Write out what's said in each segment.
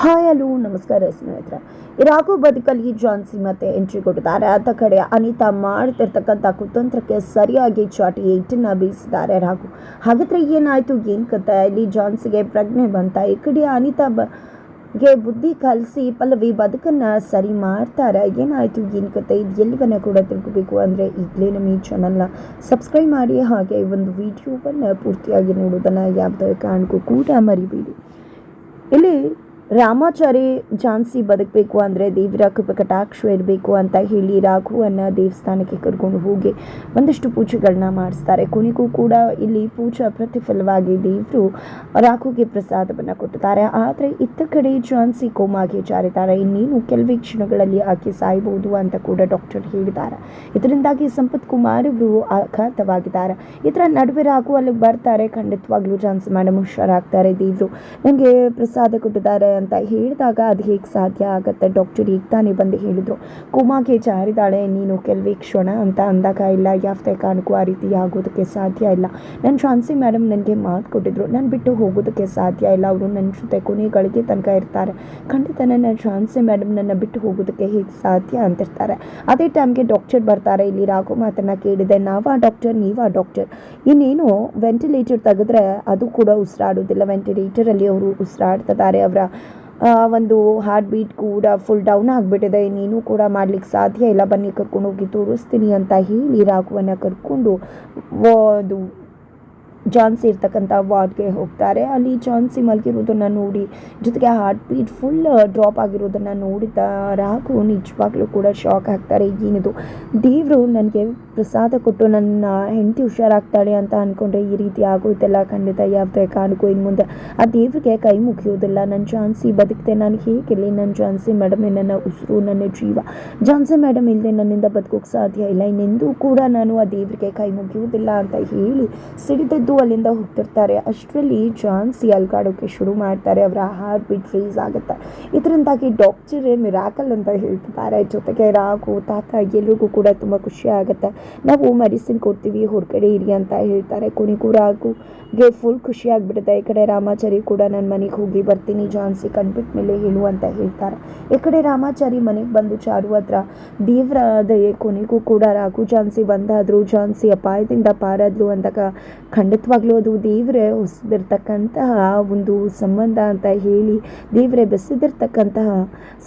Hi, hello, ನಮಸ್ಕಾರ ಸ್ನೇಹಿತರೆ. Iraq ಬದುಕಲ್ಲಿ ಜಾನ್ಸಿ ಮತ್ತೆ ಎಂಟ್ರಿ ಕೊಟ್ಟಿದ್ದಾರೆ. ಆತ ಕಡೆ ಅನಿತಾ ಮಾಡ್ತಿರ್ತಕ್ಕಂಥ ಕುತಂತ್ರಕ್ಕೆ ಸರಿಯಾಗಿ ಚಾಟಿ ಏಟನ್ನು ಬೀಸಿದ್ದಾರೆ ರಾಘು ಹಾಗಾದ್ರೆ ಏನಾಯಿತು? ಏನು ಕತೆ ಇಲ್ಲಿ ಜಾನ್ಸಿಗೆ ಪ್ರಜ್ಞೆ ಬಂತ? ಈ ಕಡೆ ಅನಿತಾ ಬ ಗೆ ಬುದ್ಧಿ ಕಲಿಸಿ ಪಲ್ಲವಿ ಬದುಕನ್ನು ಸರಿ ಮಾಡ್ತಾರೆ. ಏನಾಯಿತು? ಏನು ಕತೆ ಇದು ಎಲ್ಲಿವನ್ನ ಕೂಡ ತಿಳ್ಕೋಬೇಕು ಅಂದರೆ ಈಗಲೇ ನಮ್ಮ ಈ ಚಾನಲ್ನ ಸಬ್ಸ್ಕ್ರೈಬ್ ಮಾಡಿ. ಹಾಗೆ ಈ ಒಂದು ವಿಡಿಯೋವನ್ನು ಪೂರ್ತಿಯಾಗಿ ನೋಡೋದನ್ನು ಯಾವುದೇ ಕಾರಣಕ್ಕೂ ಕೂಡ ಮರಿಬೇಡಿ. ಇಲ್ಲಿ ರಾಮಾಚಾರಿ ಝಾನ್ಸಿ ಬದುಕಬೇಕು ಅಂದರೆ ದೇವರ ಕೃಪೆ ಕಟಾಕ್ಷ ಇರಬೇಕು ಅಂತ ಹೇಳಿ ರಾಘುವನ್ನು ದೇವಸ್ಥಾನಕ್ಕೆ ಕರ್ಕೊಂಡು ಹೋಗಿ ಒಂದಷ್ಟು ಪೂಜೆಗಳನ್ನ ಮಾಡಿಸ್ತಾರೆ. ಕೊನೆಗೂ ಕೂಡ ಇಲ್ಲಿ ಪೂಜಾ ಪ್ರತಿಫಲವಾಗಿ ದೇವರು ರಾಘುಗೆ ಪ್ರಸಾದವನ್ನು ಕೊಟ್ಟಿದ್ದಾರೆ ಆದರೆ ಇತ್ತ ಕಡೆ ಝಾನ್ಸಿ ಕೋಮಾಗೆ ಜಾರಿದ್ದಾರೆ. ಇನ್ನೇನು ಕೆಲವೇ ಕ್ಷಣಗಳಲ್ಲಿ ಆಕೆ ಸಾಯಬಹುದು ಅಂತ ಕೂಡ ಡಾಕ್ಟರ್ ಹೇಳಿದ್ದಾರೆ. ಇದರಿಂದಾಗಿ ಸಂಪತ್ ಕುಮಾರ್ ಇವರು ಆಘಾತವಾಗಿದ್ದಾರೆ. ಇದರ ನಡುವೆ ರಾಘು ಅಲ್ಲಿಗೆ ಬರ್ತಾರೆ. ಖಂಡಿತವಾಗ್ಲೂ ಝಾನ್ಸಿ ಮೇಡಮ್ ಹುಷಾರಾಗ್ತಾರೆ. ದೇವರು ನನಗೆ ಪ್ರಸಾದ ಕೊಟ್ಟಿದ್ದಾರೆ. ಅಂತ ಹೇಳಿದಾಗ ಅದು ಹೇಗೆ ಸಾಧ್ಯ ಆಗುತ್ತೆ? ಡಾಕ್ಟರ್ ಈಗ ತಾನೇ ಬಂದು ಹೇಳಿದರು? ಕುಮಾಗೆ ಜಾರಿದಾಳೆ, ನೀನು ಕೆಲವೇ ಕ್ಷಣ ಅಂತ ಅಂದಾಗ, ಇಲ್ಲ ಯಾವುದೇ ಕಾರಣಕ್ಕೂ ಆ ರೀತಿ ಆಗೋದಕ್ಕೆ ಸಾಧ್ಯ ಇಲ್ಲ. ನನ್ನ ಶಾನ್ಸಿ ಮೇಡಮ್ ನನಗೆ ಮಾತು ಕೊಟ್ಟಿದ್ರು. ನಾನು ಬಿಟ್ಟು ಹೋಗೋದಕ್ಕೆ ಸಾಧ್ಯ ಇಲ್ಲ. ಅವರು ನನ್ನ ಜೊತೆ ಕೊನೆಗಳಿಗೆ ತನಕ ಇರ್ತಾರೆ. ಖಂಡಿತ ನನ್ನ ಶಾನ್ಸಿ ಮೇಡಮ್ ನನ್ನ ಬಿಟ್ಟು ಹೋಗೋದಕ್ಕೆ ಹೇಗೆ ಸಾಧ್ಯ ಅಂತಿರ್ತಾರೆ. ಅದೇ ಟೈಮ್ಗೆ ಡಾಕ್ಟರ್ ಬರ್ತಾರೆ. ಇಲ್ಲಿ ರಾಘು ಮಾತನ್ನು ಕೇಳಿದೆ. ನಾವಾ ಡಾಕ್ಟರ್ ನೀವಾ ಡಾಕ್ಟರ್ ಇನ್ನೇನು ವೆಂಟಿಲೇಟರ್ ತೆಗೆದ್ರೆ ಅದು ಕೂಡ ಉಸಿರಾಡೋದಿಲ್ಲ ವೆಂಟಿಲೇಟರಲ್ಲಿ ಅವರು ಉಸಿರಾಡ್ತಿದ್ದಾರೆ. ಅವರ ಒಂದು ಹಾರ್ಟ್ ಬೀಟ್ ಕೂಡ ಫುಲ್ ಡೌನ್ ಆಗಿಬಿಟ್ಟಿದೆ. ನೀನು ಕೂಡ ಮಾಡ್ಲಿಕ್ಕೆ ಸಾಧ್ಯ ಇಲ್ಲ. ಬನ್ನಿ, ಕರ್ಕೊಂಡು ಹೋಗಿ ತೋರಿಸ್ತೀನಿ ಅಂತ ಹೇಳಿ ರಾಘುವನ್ನು ಕರ್ಕೊಂಡು ಅದು ಜಾನ್ಸಿ ಇರ್ತಕ್ಕಂಥ ವಾರ್ಡ್ಗೆ ಹೋಗ್ತಾರೆ. ಅಲ್ಲಿ ಜಾನ್ಸಿ ಮಲಗಿರೋದನ್ನು ನೋಡಿ, ಜೊತೆಗೆ ಹಾರ್ಟ್ ಬೀಟ್ ಫುಲ್ ಡ್ರಾಪ್ ಆಗಿರೋದನ್ನು ನೋಡಿದ ರಾಘು ನಿಜವಾಗ್ಲೂ ಕೂಡ ಶಾಕ್ ಆಗ್ತಾರೆ. ಏನಿದು? ದೇವರು ನನಗೆ ಪ್ರಸಾದ ಕೊಟ್ಟು ನನ್ನ ಹೆಂಡತಿ ಹುಷಾರಾಗ್ತಾಳೆ ಅಂತ ಅಂದ್ಕೊಂಡ್ರೆ ಈ ರೀತಿ ಆಗೋಯ್ತಲ್ಲ, ಖಂಡಿತ ಯಾವುದೇ ಕಾರಣಕ್ಕೂ ಇನ್ನು ಮುಂದೆ. ಆ ದೇವ್ರಿಗೆ ಕೈ ಮುಗಿಯೋದಿಲ್ಲ. ನನ್ನ ಜಾನ್ಸಿ ಬದುಕ್ತೆ ನಾನು ಹೇಗಿರಲಿ ನನ್ನ ಜಾನ್ಸಿ ಮೇಡಮ್ ನನ್ನ ಉಸಿರು, ನನ್ನ ಜೀವ? ಜಾನ್ಸಿ ಮೇಡಮ್ ಇಲ್ಲದೆ ನನ್ನಿಂದ ಬದುಕೋಕೆ ಸಾಧ್ಯ ಇಲ್ಲ. ಇನ್ನೆಂದೂ ಕೂಡ ನಾನು ಆ ದೇವರಿಗೆ ಕೈ ಮುಗಿಯುವುದಿಲ್ಲ ಅಂತ ಹೇಳಿ ಸಿಡಿದದ್ದು ಅಲ್ಲಿಂದ ಹೋಗ್ತಿರ್ತಾರೆ. ಅಷ್ಟರಲ್ಲಿ ಜಾನ್ಸಿ ಅಲ್ಗಾಡೋಕೆ ಶುರು ಮಾಡ್ತಾರೆ. ಅವರ ಹಾರ್ಟ್ ಬೀಟ್ ಫ್ರೀಸ್ ಆಗುತ್ತೆ. ಇದರಿಂದಾಗಿ ಡಾಕ್ಟರೇ ಮಿರಾಕಲ್ ಅಂತ ಹೇಳ್ತಿದ್ದಾರೆ. ಜೊತೆಗೆ ರಾಘು, ತಾತ ಎಲ್ರಿಗೂ ಕೂಡ ತುಂಬ ಖುಷಿ ಆಗುತ್ತೆ. ನಾವು ಮೆಡಿಸಿನ್ ಕೊಡ್ತೀವಿ, ಹೊರಗಡೆ ಇರಿ ಅಂತ ಹೇಳ್ತಾರೆ. ಕೊನೆಗೂ ರಾಗುಗೆ ಫುಲ್ ಖುಷಿ ಆಗ್ಬಿಡುತ್ತೆ. ಈ ಕಡೆ ರಾಮಾಚಾರಿ ಕೂಡ ನನ್ನ ಮನೆಗೆ ಹೋಗಿ ಬರ್ತೀನಿ, ಜಾನ್ಸಿ ಕಂಡ್ಬಿಟ್ಟ ಮೇಲೆ ಹೇಳು ಅಂತ ಹೇಳ್ತಾರೆ. ಈ ಕಡೆ ರಾಮಾಚಾರಿ ಮನೆಗೆ ಬಂದು ಚಾರು ಹತ್ರ ದೇವ್ರ ದಯೆ ಕೊನೆಗೂ ಕೂಡ ರಾಘು, ಜಾನ್ಸಿ ಬಂದಾದ್ರು. ಜಾನ್ಸಿ ಅಪಾಯದಿಂದ ಪಾರಾದ್ರು ಅಂದಾಗ ಖಂಡಿತವಾಗ್ಲೂ ಅದು ದೇವರೇ ಹೊಸದಿರ್ತಕ್ಕಂತಹ ಒಂದು ಸಂಬಂಧ ಅಂತ ಹೇಳಿ, ದೇವರೇ ಬೆಸೆದಿರ್ತಕ್ಕಂತಹ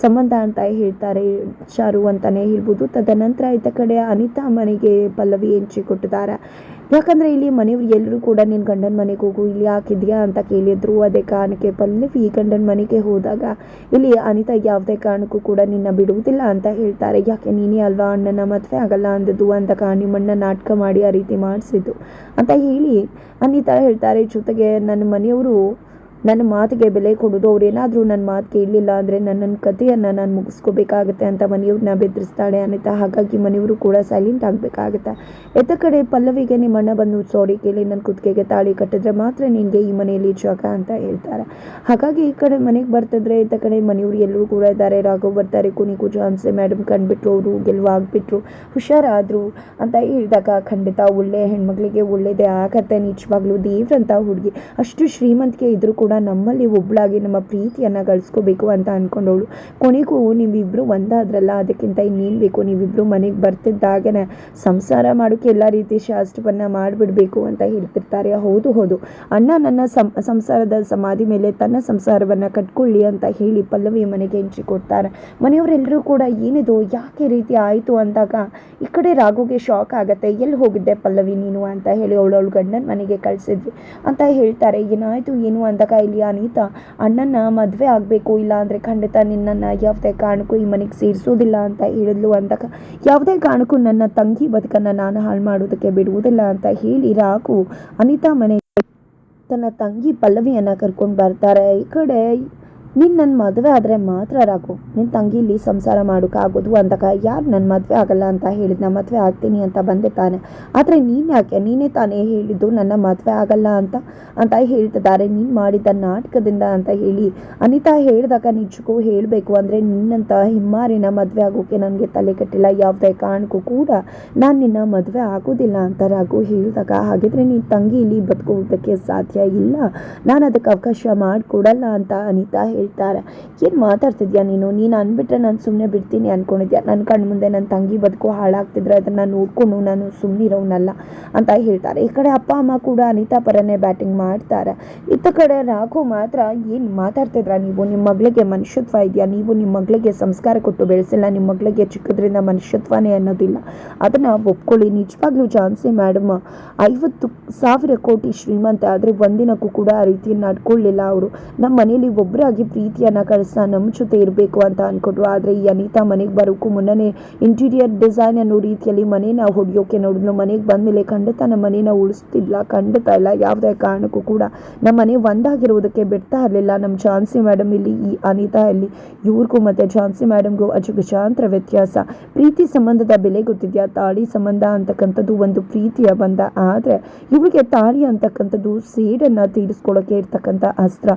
ಸಂಬಂಧ ಅಂತ ಹೇಳ್ತಾರೆ ಚಾರು ಅಂತಲೇ ಹೇಳ್ಬೋದು. ತದನಂತರ ಈತ ಕಡೆ ಅನಿತಾ ಮನೆಗೆ ಪಲ್ಲವಿ ಹೆಂಚಿ ಕೊಟ್ಟಿದ್ದಾರೆ. ಯಾಕಂದ್ರೆ ಇಲ್ಲಿ ಮನೆಯವ್ರು ಎಲ್ಲರೂ ಕೂಡ ನಿನ್ನ ಗಂಡನ ಮನೆಗೆ ಹೋಗು, ಇಲ್ಲಿ ಯಾಕಿದ್ಯಾ? ಅಂತ ಕೇಳಿದ್ರು. ಅದೇ ಕಾರಣಕ್ಕೆ ಪಲ್ಲವಿ ಗಂಡನ ಮನೆಗೆ ಹೋದಾಗ, ಇಲ್ಲಿ ಅನಿತಾ ಯಾವುದೇ ಕಾರಣಕ್ಕೂ ಕೂಡ ನಿನ್ನ ಬಿಡುವುದಿಲ್ಲ ಅಂತ ಹೇಳ್ತಾರೆ. ಯಾಕೆ, ನೀನೇ ಅಲ್ವಾ ಅಣ್ಣನ ಮದುವೆ ಆಗಲ್ಲ ಅಂದದ್ದು? ಅಂತ ನಿಮ್ಮಣ್ಣ ನಾಟಕ ಮಾಡಿ ಆ ರೀತಿ ಮಾಡಿಸಿದ್ದು. ಅಂತ ಹೇಳಿ ಅನಿತಾ ಹೇಳ್ತಾರೆ, ಜೊತೆಗೆ ನನ್ನ ಮನೆಯವರು ನನ್ನ ಮಾತಿಗೆ ಬೆಲೆ ಕೊಡೋದು ಅವ್ರು ಏನಾದರೂ ನನ್ನ ಮಾತು ಕೇಳಲಿಲ್ಲ ಅಂದರೆ ನನ್ನ ಕಥೆಯನ್ನು ನಾನು ಮುಗಿಸ್ಕೋಬೇಕಾಗತ್ತೆ ಅಂತ ಮನೆಯವ್ರನ್ನ ಬೆದರಿಸ್ತಾಳೆ ಅನಿತಾ. ಹಾಗಾಗಿ ಮನೆಯವರು ಕೂಡ ಸೈಲೆಂಟ್ ಆಗಬೇಕಾಗತ್ತೆ. ಎತ್ತ ಕಡೆ ಪಲ್ಲವಿಗೆ ನಿಮ್ಮ ಅಣ್ಣ ಬಂದು ಸಾರಿ ಕೇಳಿ ನನ್ನ ಕುತ್ತಿಗೆಗೆ ತಾಳಿ ಕಟ್ಟಿದ್ರೆ ಮಾತ್ರ ನಿನಗೆ ಈ ಮನೆಯಲ್ಲಿ ಜಾಗ ಅಂತ ಹೇಳ್ತಾರೆ. ಹಾಗಾಗಿ ಈ ಕಡೆ ಮನೆಗೆ ಬರ್ತಿದ್ರೆ ಎತ್ತ ಕಡೆ ಮನೆಯವರು ಎಲ್ಲರೂ ಕೂಡ ಇದ್ದಾರೆ. ರಾಘವ್ ಬರ್ತಾರೆ ಕೊನೆಗೂ ಜಾನ್ಸೆ ಮೇಡಮ್ ಕಂಡುಬಿಟ್ರು, ಅವರು ಗೆಲುವಾಗ್ಬಿಟ್ರು ಹುಷಾರಾದರು ಅಂತ ಹೇಳಿದಾಗ ಖಂಡಿತ ಒಳ್ಳೆ ಹೆಣ್ಮಗಳಿಗೆ ಒಳ್ಳೆಯದೇ ಆಗತ್ತೆ, ನಿಜವಾಗ್ಲೂ ದೇವ್ರಂತ ಹುಡುಗಿ. ಅಷ್ಟು ಶ್ರೀಮಂತಿಕೆ ಇದ್ರೂ ಕೂಡ ನಮ್ಮಲ್ಲಿ ಒಬ್ಬಳಾಗಿ ನಮ್ಮ ಪ್ರೀತಿಯನ್ನು ಗಳಿಸ್ಕೋಬೇಕು ಅಂತ ಅಂದ್ಕೊಂಡವಳು ಕೊನೆಗೂ ನೀವಿಬ್ಬರು ಒಂದಾದ್ರಲ್ಲ, ಅದಕ್ಕಿಂತ ಇನ್ನೇನು ಬೇಕು? ನೀವಿಬ್ಬರು ಮನೆಗೆ ಬರ್ತಿದ್ದಾಗನೇ ಸಂಸಾರ ಮಾಡೋಕೆ ಎಲ್ಲ ರೀತಿ ಶಾಸ್ತ್ರವನ್ನು ಮಾಡಿಬಿಡಬೇಕು ಅಂತ ಹೇಳ್ತಿರ್ತಾರೆ. ಹೌದು ಹೌದು. ಅಣ್ಣ ನನ್ನ ಸಂಸಾರದ ಸಮಾಧಿ ಮೇಲೆ ತನ್ನ ಸಂಸಾರವನ್ನು ಕಟ್ಕೊಳ್ಳಿ ಅಂತ ಹೇಳಿ ಪಲ್ಲವಿ ಮನೆಗೆ ಎಂಟ್ರಿ ಕೊಡ್ತಾರೆ. ಮನೆಯವರೆಲ್ಲರೂ ಕೂಡ ಏನಿದು, ಯಾಕೆ ರೀತಿ ಆಯಿತು ಅಂದಾಗ, ಈ ಕಡೆ ರಾಘುಗೆ ಶಾಕ್ ಆಗುತ್ತೆ. ಎಲ್ಲಿ ಹೋಗಿದ್ದೆ ಪಲ್ಲವಿ ನೀನು ಅಂತ ಹೇಳಿ ಅವಳು ಅವಳು ಗಂಡನ ಮನೆಗೆ ಕಳಿಸಿದ್ವಿ ಅಂತ ಹೇಳ್ತಾರೆ. ಏನಾಯಿತು, ಏನು ಅಂದಾಗ ಇಲ್ಲಿ ಅನಿತಾ? ಅಣ್ಣನ ಮದುವೆ ಆಗಬೇಕು ಇಲ್ಲ ಅಂದರೆ ಖಂಡಿತ ನಿನ್ನನ್ನು ಯಾವುದೇ ಕಾರಣಕ್ಕೂ ಈ ಮನೆಗೆ ಸೇರಿಸೋದಿಲ್ಲ ಅಂತ ಹೇಳಿದ್ಲು ಅಂದಾಗ, ಯಾವುದೇ ಕಾರಣಕ್ಕೂ ನನ್ನ ತಂಗಿ ಬದುಕನ್ನು ನಾನು ಹಾಳು ಮಾಡೋದಕ್ಕೆ ಬಿಡುವುದಿಲ್ಲ ಅಂತ ಹೇಳಿ ರಾಘು ಅನಿತಾ ಮನೆ ತನ್ನ ತಂಗಿ ಪಲ್ಲವಿಯನ್ನು ಕರ್ಕೊಂಡು ಬರ್ತಾರೆ. ಈ ಕಡೆ ನೀನು ನನ್ನ ಮದುವೆ ಆದರೆ ಮಾತ್ರ ರಾಘು ನಿನ್ನ ತಂಗಿಲಿ ಸಂಸಾರ ಮಾಡೋಕ್ಕಾಗೋದು ಅಂದಾಗ ಯಾರು ನನ್ನ ಮದುವೆ ಆಗಲ್ಲ ಅಂತ ಹೇಳಿದ ನಾ ಮದುವೆ ಆಗ್ತೀನಿ ಅಂತ ಬಂದೆ ತಾನೆ. ಆದರೆ ನೀನು ಯಾಕೆ? ನೀನೇ ತಾನೇ ಹೇಳಿದ್ದು ನನ್ನ ಮದುವೆ ಆಗಲ್ಲ ಅಂತ ಅಂತ ಹೇಳ್ತಿದ್ದಾರೆ. ನೀನು ಮಾಡಿದ್ದ ನಾಟಕದಿಂದ ಅಂತ ಹೇಳಿ ಅನಿತಾ ಹೇಳಿದಾಗ ನಿಜಕ್ಕೂ ಹೇಳಬೇಕು ಅಂದರೆ ನಿನ್ನಂಥ ಹಿಮ್ಮಾರಿನ ಮದುವೆ ಆಗೋಕ್ಕೆ ನನಗೆ ತಲೆ ಕಟ್ಟಿಲ್ಲ. ಯಾವುದೇ ಕಾರಣಕ್ಕೂ ಕೂಡ ನಾನು ನಿನ್ನ ಮದುವೆ ಆಗೋದಿಲ್ಲ ಅಂತ ರಾಘು ಹೇಳಿದಾಗ, ಹಾಗಿದ್ರೆ ನೀನು ತಂಗಿ ಇಲ್ಲಿ ಬದುಕೋದಕ್ಕೆ ಸಾಧ್ಯ ಇಲ್ಲ. ನಾನು ಅದಕ್ಕೆ ಅವಕಾಶ ಮಾಡಿಕೊಡಲ್ಲ ಅಂತ ಅನಿತಾ ಹೇಳ್ತಾರೆ. ಏನು ಮಾತಾಡ್ತಿದ್ಯಾ ನೀನು? ನೀನು ಅಂದ್ಬಿಟ್ರೆ ನಾನು ಸುಮ್ಮನೆ ಬಿಡ್ತೀನಿ ಅಂದ್ಕೊಂಡಿದ್ಯಾ ನನ್ನ ಕಣ್ಣು ಮುಂದೆ ನನ್ನ ತಂಗಿ ಬದುಕು ಹಾಳಾಗ್ತಿದ್ರೆ ಅದನ್ನು ನೋಡ್ಕೊಂಡು ನಾನು ಸುಮ್ಮನಿರೋನಲ್ಲ ಅಂತ ಹೇಳ್ತಾರೆ. ಈ ಕಡೆ ಅಪ್ಪ, ಅಮ್ಮ ಕೂಡ ಅನಿತಾ ಪರನೇ ಬ್ಯಾಟಿಂಗ್ ಮಾಡ್ತಾರೆ. ಇತ್ತ ಕಡೆ ರಾಘು ಮಾತ್ರ ಏನು ಮಾತಾಡ್ತಿದ್ರ ನೀವು? ನಿಮ್ಮ ಮಗಳಿಗೆ ಮನುಷ್ಯತ್ವ ಇದೆಯಾ? ನೀವು ನಿಮ್ಮ ಮಗಳಿಗೆ ಸಂಸ್ಕಾರ ಕೊಟ್ಟು ಬೆಳೆಸಿಲ್ಲ. ನಿಮ್ಮ ಮಗಳಿಗೆ ಚಿಕ್ಕದ್ರಿಂದ ಮನುಷ್ಯತ್ವನೇ ಅನ್ನೋದಿಲ್ಲ. ಅದನ್ನು ಒಪ್ಕೊಳ್ಳಿ. ನಿಜವಾಗ್ಲೂ ಝಾನ್ಸಿ ಮೇಡಮ್, ಐವತ್ತು ಸಾವಿರ ಕೋಟಿ ಶ್ರೀಮಂತ ಆದರೆ ಒಂದಿನಕ್ಕೂ ಕೂಡ ಆ ರೀತಿ ನಡ್ಕೊಳ್ಳಿಲ್ಲ ಅವರು. ನಮ್ಮ ಮನೇಲಿ ಒಬ್ಬರಾಗಿ ಪ್ರೀತಿಯನ್ನು ಕಳಿಸ ನಮ್ಮ ಜೊತೆ ಇರಬೇಕು ಅಂತ ಅಂದ್ಕೊಂಡ್ರು ಆದರೆ ಈ ಅನಿತಾ ಮನೆಗೆ ಬರೋಕ್ಕೂ ಮುನ್ನನೇ ಇಂಟೀರಿಯರ್ ಡಿಸೈನ್ ಅನ್ನೋ ರೀತಿಯಲ್ಲಿ ಮನೇನ ಹೊಡೆಯೋಕೆ ನೋಡಿದ್ಲು. ಮನೆಗೆ ಬಂದಮೇಲೆ ಖಂಡಿತ ನಮ್ಮ ಮನೇನ ಉಳಿಸ್ತಿಲ್ಲ ಖಂಡಿತ ಇಲ್ಲ, ಯಾವುದೇ ಕಾರಣಕ್ಕೂ ಕೂಡ ನಮ್ಮ ಮನೆ ಒಂದಾಗಿರುವುದಕ್ಕೆ ಬಿಡ್ತಾ ಇರಲಿಲ್ಲ. ನಮ್ಮ ಝಾನ್ಸಿ ಮೇಡಮ್ ಇಲ್ಲಿ, ಈ ಅನಿತಾ ಇಲ್ಲಿ, ಇವ್ರಿಗೂ ಮತ್ತು ಝಾನ್ಸಿ ಮೇಡಮ್ಗೂ ಅಜಗಜಾಂತರ ವ್ಯತ್ಯಾಸ. ಪ್ರೀತಿ ಸಂಬಂಧದ ಬೆಲೆ ಗೊತ್ತಿದೆಯಾ? ತಾಳಿ ಸಂಬಂಧ ಅಂತಕ್ಕಂಥದ್ದು ಒಂದು ಪ್ರೀತಿಯ ಬಂಧ. ಆದರೆ ಇವರಿಗೆ ತಾಳಿ ಅಂತಕ್ಕಂಥದ್ದು ಸೇಡನ್ನು ತೀರಿಸ್ಕೊಳ್ಳೋಕೆ ಇರ್ತಕ್ಕಂಥ ಅಸ್ತ್ರ.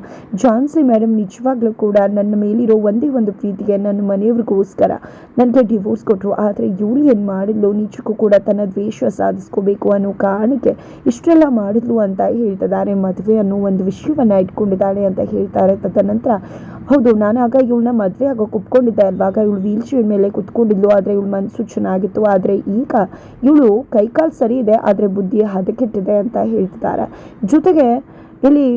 ಝಾನ್ಸಿ ಮೇಡಮ್ ನಿಜವಾಗ್ಲೂ ಕೂಡ ನನ್ನ ಮೇಲಿರೋ ಒಂದೇ ಒಂದು ಪ್ರೀತಿಗೆ ನನ್ನ ಮನೆಯವ್ರಿಗೋಸ್ಕರ ನನಗೆ ಡಿವೋರ್ಸ್ ಕೊಟ್ಟರು. ಆದರೆ ಇವಳು ಏನು ಮಾಡಿದ್ಲು? ನಿಜಕ್ಕೂ ಕೂಡ ತನ್ನ ದ್ವೇಷ ಸಾಧಿಸ್ಕೋಬೇಕು ಅನ್ನೋ ಕಾರಣಕ್ಕೆ ಇಷ್ಟೆಲ್ಲ ಮಾಡಿದ್ಲು ಅಂತ ಹೇಳ್ತಿದ್ದಾರೆ. ಮದುವೆ ಅನ್ನೋ ಒಂದು ವಿಷಯವನ್ನು ಇಟ್ಕೊಂಡಿದ್ದಾಳೆ ಅಂತ ಹೇಳ್ತಾರೆ ತದನಂತರ ಹೌದು, ನಾನು ಆಗ ಇವಳನ್ನ ಮದುವೆ ಆಗೋಕೆ ಒಪ್ಕೊಂಡಿದ್ದೆ ಅಲ್ವಾಗ ಇವಳು ವೀಲ್ ಚೇರ್ ಮೇಲೆ ಕುತ್ಕೊಂಡಿದ್ಲು, ಆದರೆ ಇವಳು ಮನಸ್ಸು ಚೆನ್ನಾಗಿತ್ತು. ಆದರೆ ಈಗ ಇವಳು ಕೈಕಾಲು ಸರಿ ಇದೆ, ಆದರೆ ಬುದ್ಧಿ ಹದಗೆಟ್ಟಿದೆ ಅಂತ ಹೇಳ್ತಿದ್ದಾರೆ. ಜೊತೆಗೆ ಇಲ್ಲಿ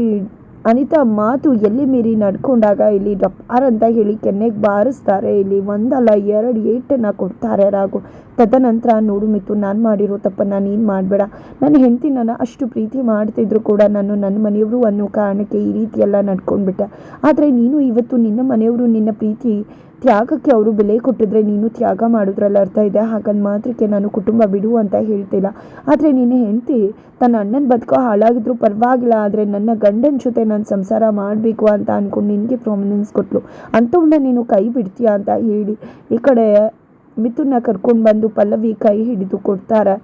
ಅನಿತಾ ಮಾತು ಎಲ್ಲಿ ಮೀರಿ ನಡ್ಕೊಂಡಾಗ ಇಲ್ಲಿ ಡಪ್ಪಾರ್ ಅಂತ ಹೇಳಿ ಕೆನ್ನೆಗೆ ಬಾರಿಸ್ತಾರೆ. ಇಲ್ಲಿ ಒಂದಲ್ಲ ಎರಡು ಏಟನ್ನು ಕೊಡ್ತಾರೆ ರಾಘು. ತದನಂತರ ನೋಡು ಮಿತು, ನಾನು ಮಾಡಿರೋ ತಪ್ಪನ್ನು ನೀನು ಮಾಡಬೇಡ. ನನ್ನ ಹೆಂಡತಿ ನನ್ನ ಅಷ್ಟು ಪ್ರೀತಿ ಮಾಡ್ತಿದ್ರು ಕೂಡ ನಾನು ನನ್ನ ಮನೆಯವರು ಅನ್ನೋ ಕಾರಣಕ್ಕೆ ಈ ರೀತಿಯೆಲ್ಲ ನಡ್ಕೊಂಡ್ಬಿಟ್ಟೆ. ಆದರೆ ನೀನು ಇವತ್ತು ನಿನ್ನ ಮನೆಯವರು ನಿನ್ನ ಪ್ರೀತಿ ತ್ಯಾಗಕ್ಕೆ ಅವರು ಬೆಲೆ ಕೊಟ್ಟಿದ್ರೆ ನೀನು ತ್ಯಾಗ ಮಾಡೋದ್ರಲ್ಲಿ ಅರ್ಥ ಇದೆ. ಹಾಗಂದು ಮಾತ್ರಕ್ಕೆ ನಾನು ಕುಟುಂಬ ಬಿಡು ಅಂತ ಹೇಳ್ತಿಲ್ಲ. ಆದರೆ ನಿನ್ನ ಹೆಂಡತಿ, ತನ್ನ ಅಣ್ಣನ ಬದುಕೋ ಹಾಳಾಗಿದ್ರು ಪರವಾಗಿಲ್ಲ, ಆದರೆ ನನ್ನ ಗಂಡನ ಜೊತೆ ನಾನು ಸಂಸಾರ ಮಾಡಬೇಕು ಅಂತ ಅಂದ್ಕೊಂಡು ನಿನಗೆ ಪ್ರಾಮಿನೆನ್ಸ್ ಕೊಟ್ಟಳು ಅಂಥವನ್ನ ನೀನು ಕೈ ಬಿಡ್ತೀಯಾ ಅಂತ ಹೇಳಿ ಈ ಕಡೆ ಮಿಥುನ್ನ ಕರ್ಕೊಂಡು ಬಂದು ಪಲ್ಲವಿ ಕೈ ಹಿಡಿದು ಕೊಡ್ತಾರೆ.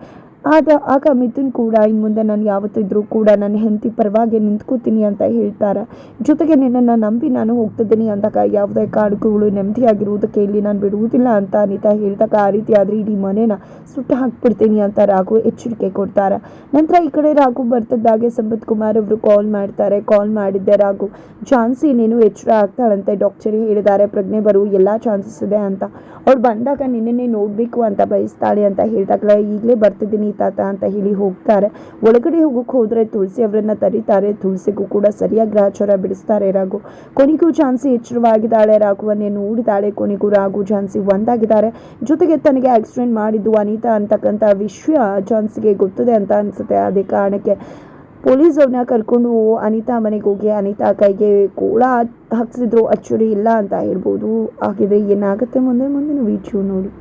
ಆದ ಆಗ ಮಿಥುನ್ ಕೂಡ ಇನ್ನು ಮುಂದೆ ನಾನು ಯಾವತ್ತಿದ್ರೂ ಕೂಡ ನನ್ನ ಹೆಂಡತಿ ಪರವಾಗಿ ನಿಂತ್ಕೋತೀನಿ ಅಂತ ಹೇಳ್ತಾರೆ. ಜೊತೆಗೆ ನಿನ್ನನ್ನು ನಂಬಿ ನಾನು ಹೋಗ್ತಿದ್ದೀನಿ ಅಂದಾಗ ಯಾವುದೇ ನೆಮ್ಮದಿ ನೆಮ್ಮದಿಯಾಗಿರುವುದಕ್ಕೆ ಇಲ್ಲಿ ನಾನು ಬಿಡುವುದಿಲ್ಲ ಅಂತ ಅನಿತಾ ಹೇಳಿದಾಗ, ಆ ರೀತಿ ಆದರೆ ಇಡೀ ಮನೇನ ಸುಟ್ಟು ಹಾಕ್ಬಿಡ್ತೀನಿ ಅಂತ ರಾಘು ಎಚ್ಚರಿಕೆ ಕೊಡ್ತಾರೆ. ನಂತರ ಈ ಕಡೆ ರಾಘು ಬರ್ತಿದ್ದಾಗೆ ಸಂಪತ್ ಕುಮಾರ್ ಅವರು ಕಾಲ್ ಮಾಡ್ತಾರೆ. ಕಾಲ್ ಮಾಡಿದ್ದೆ ರಾಘು, ಝಾನ್ಸಿ, ನೀನು ಎಚ್ಚರ ಆಗ್ತಾಳಂತೆ ಡಾಕ್ಟರ್ ಹೇಳಿದ್ದಾರೆ. ಪ್ರಜ್ಞೆ ಬರು, ಎಲ್ಲ ಚಾನ್ಸಸ್ ಇದೆ ಅಂತ. ಅವ್ರು ಬಂದಾಗ ನಿನ್ನೆ ನೋಡಬೇಕು ಅಂತ ಬಯಸ್ತಾಳೆ ಅಂತ ಹೇಳಿದಾಗ, ಈಗಲೇ ಬರ್ತಿದ್ದೀನಿ ತಾತ ಅಂತ ಹೇಳಿ ಹೋಗ್ತಾರೆ. ಒಳಗಡೆ ಹೋಗೋಕೆ ಹೋದರೆ ತುಳಸಿ ಅವರನ್ನ ತರೀತಾರೆ. ತುಳಸಿಗೂ ಕೂಡ ಸರಿಯಾಗಿ ಗ್ರಹಚಾರ ಬಿಡಿಸ್ತಾರೆ ರಾಘು. ಕೊನೆಗೂ ಝಾನ್ಸಿ ಎಚ್ಚರವಾಗಿದ್ದಾಳೆ. ರಾಘುವನ್ನೇ ನೋಡಿದಾಳೆ. ಕೊನೆಗೂ ರಾಘು ಝಾನ್ಸಿ ಒಂದಾಗಿದ್ದಾರೆ. ಜೊತೆಗೆ ತನಗೆ ಆಕ್ಸಿಡೆಂಟ್ ಮಾಡಿದ್ದು ಅನಿತಾ ಅಂತಕ್ಕಂಥ ವಿಷಯ ಝಾನ್ಸಿಗೆ ಗೊತ್ತಿದೆ ಅಂತ ಅನಿಸುತ್ತೆ. ಅದೇ ಕಾರಣಕ್ಕೆ ಪೊಲೀಸ್ ಅವ್ರನ್ನ ಕರ್ಕೊಂಡು ಅನಿತಾ ಮನೆಗೆ ಹೋಗಿ ಅನಿತಾ ಕೈಗೆ ಕೋಳ ಹಾಕ್ಸಿದ್ರು. ಅಚ್ಚುರಿ ಇಲ್ಲ ಅಂತ ಹೇಳ್ಬೋದು. ಹಾಗಿದ್ರೆ ಏನಾಗುತ್ತೆ ಮುಂದೆ ಮುಂದಿನ ವಿಡಿಯೋ ನೋಡಿ.